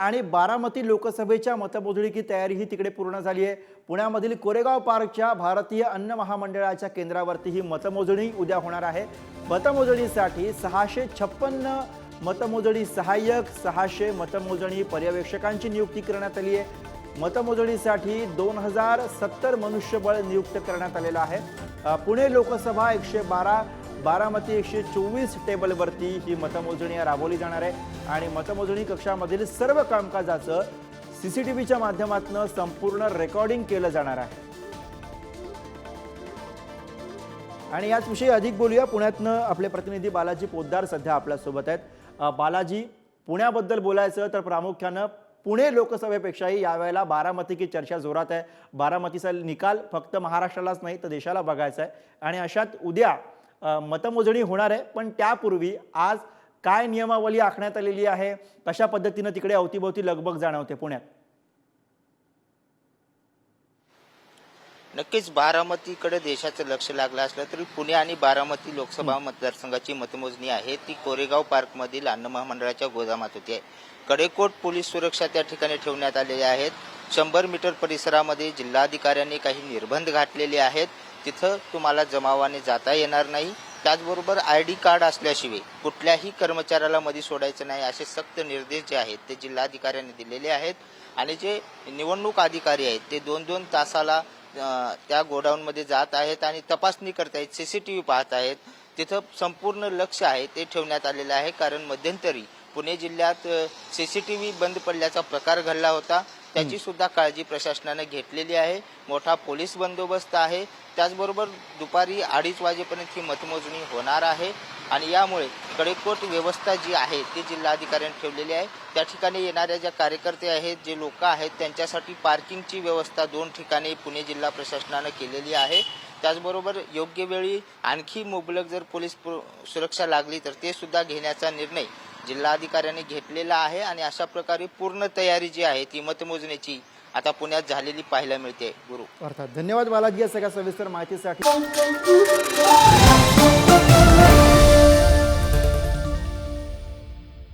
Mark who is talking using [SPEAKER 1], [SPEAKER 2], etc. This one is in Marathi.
[SPEAKER 1] आणि बारामती लोकसभेच्या मतमोजणीची तयारी ही तिकडे पूर्ण झाली आहे. पुण्यामधील कोरेगाव पार्कच्या भारतीय अन्न महामंडळाच्या केंद्रावरती ही मतमोजणी उद्या होणार आहे. मतमोजणीसाठी सहाशे छप्पन्न मतमोजणी सहाय्यक सहाशे मतमोजणी पर्यवेक्षकांची नियुक्ती करण्यात आली आहे. मतमोजणीसाठी दोन हजार सत्तर मनुष्यबळ नियुक्त करण्यात आलेलं आहे. पुणे लोकसभा एकशे बारा बारामती एकशे चोवीस टेबलवरती ही मतमोजणी राबवली जाणार आहे. आणि मतमोजणी कक्षामधील सर्व कामकाजाचं सी सी टी व्हीच्या माध्यमातून संपूर्ण रेकॉर्डिंग केलं जाणार आहे. आणि याचविषयी अधिक बोलूया. पुण्यातनं आपले प्रतिनिधी बालाजी पोद्दार सध्या आपल्यासोबत आहेत. बालाजी पुण्याबद्दल बोलायचं तर प्रामुख्यानं पुणे लोकसभेपेक्षाही यावेळेला बारामतीची चर्चा जोरात आहे. बारामतीचा निकाल फक्त महाराष्ट्रालाच नाही तर देशाला बघायचा आहे. आणि अशात उद्या मतमोजणी होणार आहे. पण त्यापूर्वी आज काय नियमावली आखण्यात आलेली आहे? कशा पद्धतीनं तिकडे अवतीभोवती लगबग जाणवते पुण्यात?
[SPEAKER 2] नक्कीच बारामतीकडे देशाचं लक्ष लागलं असलं तरी पुणे आणि बारामती लोकसभा मतदारसंघाची मतमोजणी आहे. ती कोरेगाव पार्कमधील अन्न महामंडळाच्या गोदामात होती आहे. कडेकोट पोलीस सुरक्षा त्या ठिकाणी ठेवण्यात आलेल्या आहेत. शंभर मीटर परिसरामध्ये जिल्हाधिकाऱ्यांनी काही निर्बंध घातलेले आहेत. तिथं तुम्हाला जमावाने जाता येणार नाही. त्याचबरोबर आय डी कार्ड असल्याशिवाय कुठल्याही कर्मचाऱ्याला मध्ये सोडायचं नाही असे सक्त निर्देश जे आहेत ते जिल्हाधिकाऱ्यांनी दिलेले आहेत. आणि जे निवडणूक अधिकारी आहेत ते दोन दोन तासाला त्या गोडाऊनमध्ये जात आहेत आणि तपासणी करत आहेत सी सी टी व्ही पाहत आहेत. तिथं संपूर्ण लक्ष आहे ते ठेवण्यात आलेलं आहे. कारण मध्यंतरी पुणे जिल्ह्यात सी सी टी व्ही बंद पडल्याचा प्रकार घडला होता. त्याची सुद्धा काळजी प्रशासनाने घेतलेली आहे. मोठा पोलीस बंदोबस्त आहे. त्याचबरोबर दुपारी अडीच वाजेपर्यंत ही मतमोजणी होणार आहे. आणि यामुळे कडेकोट व्यवस्था जी आहे ती जिल्हाधिकाऱ्यांनी ठेवलेली आहे. त्या ठिकाणी येणाऱ्या ज्या कार्यकर्ते आहेत जे लोक आहेत त्यांच्यासाठी पार्किंगची व्यवस्था दोन ठिकाणी पुणे जिल्हा प्रशासनानं केलेली आहे. त्याचबरोबर योग्य वेळी आणखी मुबलक जर पोलीस सुरक्षा लागली तर ते सुद्धा घेण्याचा निर्णय जिल्हाधिकाऱ्यांनी घेतलेला आहे आणि अशा प्रकारे पूर्ण तयारी जी आहे ती मतमोजणीची आता पुण्यात झालेली पाहायला मिळते. गुरु.
[SPEAKER 1] अर्थात धन्यवाद बालाजी या सगळ्या सविस्तर माहितीसाठी.